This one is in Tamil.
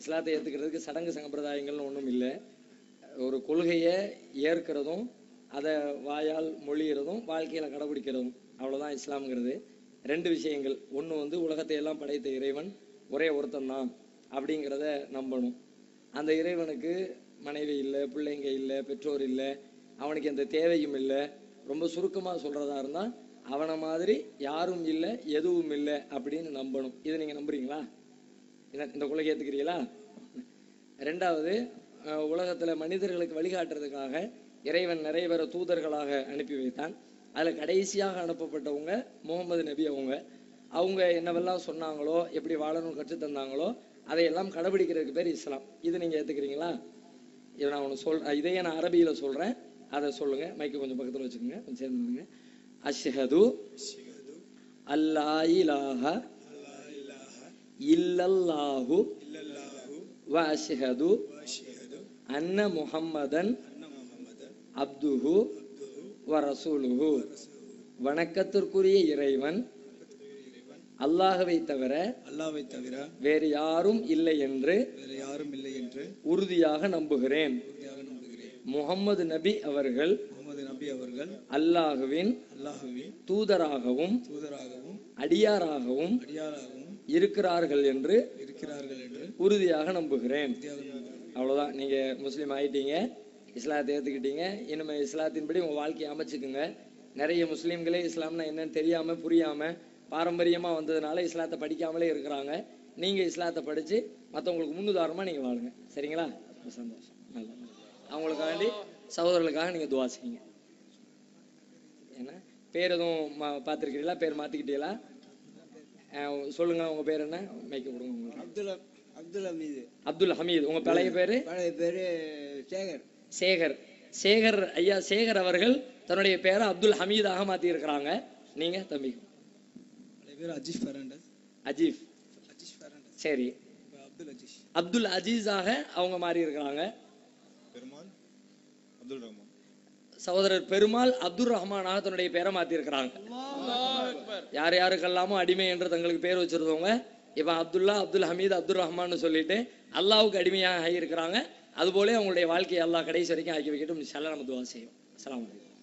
இஸ்லாத்தை ஏற்றுக்கிறதுக்கு சடங்கு சம்பிரதாயங்கள்னு ஒன்றும் இல்லை. ஒரு கொள்கையை ஏற்கிறதும் அதை வாயால் மொழிகிறதும் வாழ்க்கையில் கடைபிடிக்கிறதும் அவ்வளோதான் இஸ்லாம்ங்கிறது. ரெண்டு விஷயங்கள். ஒன்று வந்து உலகத்தை எல்லாம் படைத்த இறைவன் ஒரே ஒருத்தன் தான் அப்படிங்கிறத நம்பணும். அந்த இறைவனுக்கு மனைவி இல்லை பிள்ளைங்க இல்லை பெற்றோர் இல்லை அவனுக்கு எந்த தேவையும் இல்லை. ரொம்ப சுருக்கமாக சொல்கிறதா இருந்தால் அவனை மாதிரி யாரும் இல்லை எதுவும் இல்லை அப்படின்னு நம்பணும். இதை நீங்கள் நம்புறீங்களா? இந்த இந்த கொள்கை ஏற்றுக்கிறீங்களா ரெண்டாவது உலகத்துல மனிதர்களுக்கு வழிகாட்டுறதுக்காக இறைவன் நிறைய பேரை தூதர்களாக அனுப்பி வைத்தான். அதுல கடைசியாக அனுப்பப்பட்டவங்க முகமது நபி அவங்க. அவங்க என்னவெல்லாம் சொன்னாங்களோ எப்படி வாழணும் கற்றுத் தந்தாங்களோ அதையெல்லாம் கடைபிடிக்கிறதுக்கு பேர் இஸ்லாம். இது நீங்க ஏத்துக்கிறீங்களா? இதை நான் ஒன்று சொல் இதையே நான் அரபியில சொல்றேன். அதை சொல்லுங்க. மைக்கு கொஞ்சம் பக்கத்துல வச்சுக்கோங்க. கொஞ்சம் சேர்ந்து நில்லுங்க. அஷ்ஹது அல்லா இலாஹ இல்லல்லாஹு வ அஷ்ஹது அன்ன முஹம்மதன் அப்துஹு வ ரசூலுஹு. வணக்கத்திற்குரிய இறைவன். அல்லாஹ்வை தவிர அல்லாவை தவிர வேறு யாரும் இல்லை என்று வேறு யாரும் இல்லை என்று உறுதியாக நம்புகிறேன். முகம்மது நபி அவர்கள் முகமது நபி அவர்கள் அல்லாஹுவின் அல்லாஹுவின் தூதராகவும் தூதராகவும் அடியாராகவும் அடியாராகவும் இருக்கிறார்கள் என்று இருக்கிறார்கள் என்று உறுதியாக நம்புகிறேன். உறுதியாக நம்புகிறேன். அவ்வளவுதான். நீங்க முஸ்லீம் ஆயிட்டீங்க இஸ்லாத்தை ஏத்துக்கிட்டீங்க. இனிமே இஸ்லாத்தின்படி உங்க வாழ்க்கையை அமைச்சுக்குங்க. நிறைய முஸ்லீம்களே இஸ்லாம்னா என்னன்னு தெரியாம புரியாம பாரம்பரியமா வந்ததுனால இஸ்லாத்தை படிக்காமலே இருக்கிறாங்க. நீங்க இஸ்லாத்தை படிச்சு மத்தவங்களுக்கு முன்னுதாரணமா நீங்க வாழுங்க. சரிங்களா? சந்தோஷம். நல்லது அவங்களுக்காண்டி சகோதரர்களுக்காக நீங்க துவா செய்யுங்க. என்ன? பேர் எதுவும் பார்த்திருக்கிறீங்களா? பேர் மாத்திக்கிட்டீங்களா? அஹ் சொல்லுங்க உங்க பேர் என்ன? மைக்க கொடுங்க உங்களுக்கு. அப்துல் அப்துல் ஹமீது. அப்துல் ஹமீத் உங்க பழைய பேரு? பழைய பேரு சேகர். சேகர். சேகர் ஐயா சேகர் அவர்கள் தன்னுடைய பேரை அப்துல் ஹமீதாக மாத்தி இருக்கிறாங்க நீங்க தம்பி. பழைய பேர் அஜீஷ் ஃபெர்னாண்டஸ். அஜீப் அஜீஷ் ஃபெர்னாண்டஸ். சரி. அப்துல் அஜீஷ் அப்துல் அஜீஸாக அவங்க மாறி இருக்கிறாங்க பெருமாள் அப்துல் ரஹ்மான். சகோதரர் பெருமாள் அப்துல் ரஹ்மானாக தன்னுடைய பேரை மாத்தி இருக்கிறாங்க யார் யாருக்கெல்லாமோ அடிமை என்று தங்களுக்கு பேர் வச்சிருந்தவங்க இப்போ அப்துல்லா அப்துல் ஹமீத் அப்துல் ரஹ்மான்னு சொல்லிட்டு அல்லாவுக்கு அடிமையாக ஆகியிருக்கிறாங்க. இருக்கிறாங்க அதுபோல அவங்களுடைய வாழ்க்கையை அல்லாஹ் கடைசி வரைக்கும் ஆக்கி வைக்கட்டும். இன்ஷா நம்ம துவா செய்யும் அஸ்லாம் வலைக்கம்